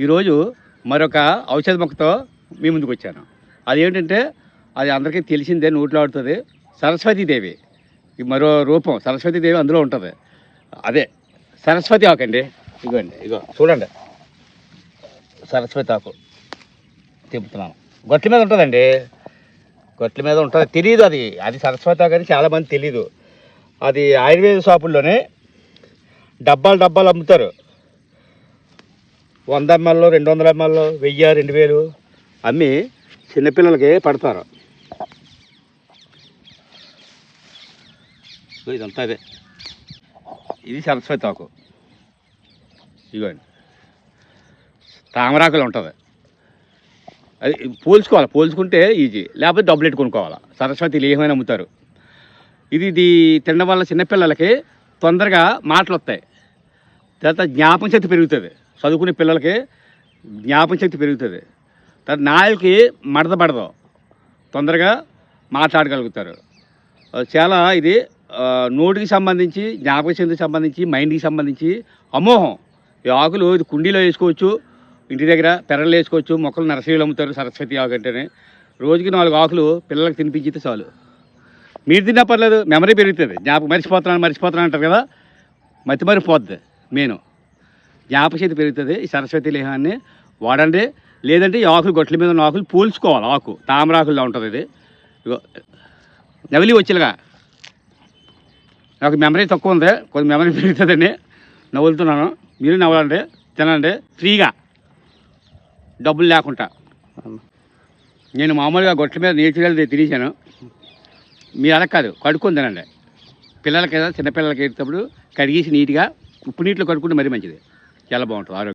ఈరోజు మరొక ఔషధ మొక్కతో మీ ముందుకు వచ్చాను. అదేంటంటే అది అందరికీ తెలిసిందే నోట్లో ఆడుతుంది. సరస్వతీదేవి మరో రూపం సరస్వతీదేవి అందులో ఉంటుంది. అదే సరస్వతి ఆకండి ఇగోండి ఇగో చూడండి. సరస్వతి ఆకు. తిప్పుతున్నాను. గొట్ల మీద ఉంటుందండి. గొట్ల మీద ఉంటుంది. తెలియదు అది. అది సరస్వతి ఆకు అని చాలామంది తెలియదు అది ఆయుర్వేద షాపుల్లోనే డబ్బాలు డబ్బాలు అమ్ముతారు. వంద ఎంఎల్ రెండు వందల ఎంఎల్ వెయ్యి రెండు వేలు అమ్మి చిన్నపిల్లలకి పడతారు. ఇదంతా అదే. ఇది సరస్వతి ఆకు. ఇగోండి. తామరాకులు ఉంటుంది. అది పోల్చుకోవాలి. పోల్చుకుంటే ఈజీ. లేకపోతే డబ్బులు పెట్టుకొనుకోవాలి సరస్వతి లేహమని అమ్ముతారు. ఇది ఇది తినడం వల్ల చిన్నపిల్లలకి తొందరగా మాటలు వస్తాయి తర్వాత జ్ఞాపక శక్తి పెరుగుతుంది. చదువుకునే పిల్లలకి జ్ఞాపక శక్తి పెరుగుతుంది. తర్వాత నాయలకి మడత పడదు. తొందరగా మాట్లాడగలుగుతారు. చాలా ఇది నోటికి సంబంధించి జ్ఞాపక శక్తికి సంబంధించి మైండ్కి సంబంధించి అమోహం. ఈ ఆకులు ఇది కుండీలో వేసుకోవచ్చు ఇంటి దగ్గర పెరలు వేసుకోవచ్చు మొక్కలు నర్సరీలు అమ్ముతారు సరస్వతి ఆకు అంటేనే. రోజుకి నాలుగు ఆకులు పిల్లలకు తినిపించితే చాలు. మీరు తిన్నా పర్లేదు మెమరీ పెరుగుతుంది. జ్ఞాపకం మర్చిపోతున్నాను మర్చిపోతున్నాను అంటారు కదా? మతి మరిపోద్ది మెయిన్ జ్ఞాపశక్తి పెరుగుతుంది ఈ సరస్వతి లేహాన్ని వాడండి. లేదంటే ఈ ఆకులు గొట్ల మీద ఉన్న ఆకులు పోల్చుకోవాలి ఆకు. తామరాకుల్లో ఉంటుంది ఇది. నవిలి వచ్చేలాగా నాకు మెమరీ తక్కువ ఉంది కొంచెం మెమరీ పెరుగుతుందండి. నవ్వులుతున్నాను. మీరు నవ్వాలండి తినండి. ఫ్రీగా. డబ్బులు లేకుండా. నేను మామూలుగా గొట్ల మీద నేచురల్ తినేసాను మీరు అలా కాదు కడుక్కొని తినండి. పిల్లలకి చిన్నపిల్లలకి వేసేటప్పుడు కడిగేసి నీట్గా ఉప్పు నీటిలో కడుక్కుంటే మరీ మంచిది. చాలా బాగుంటుంది. ఆరోగ్యం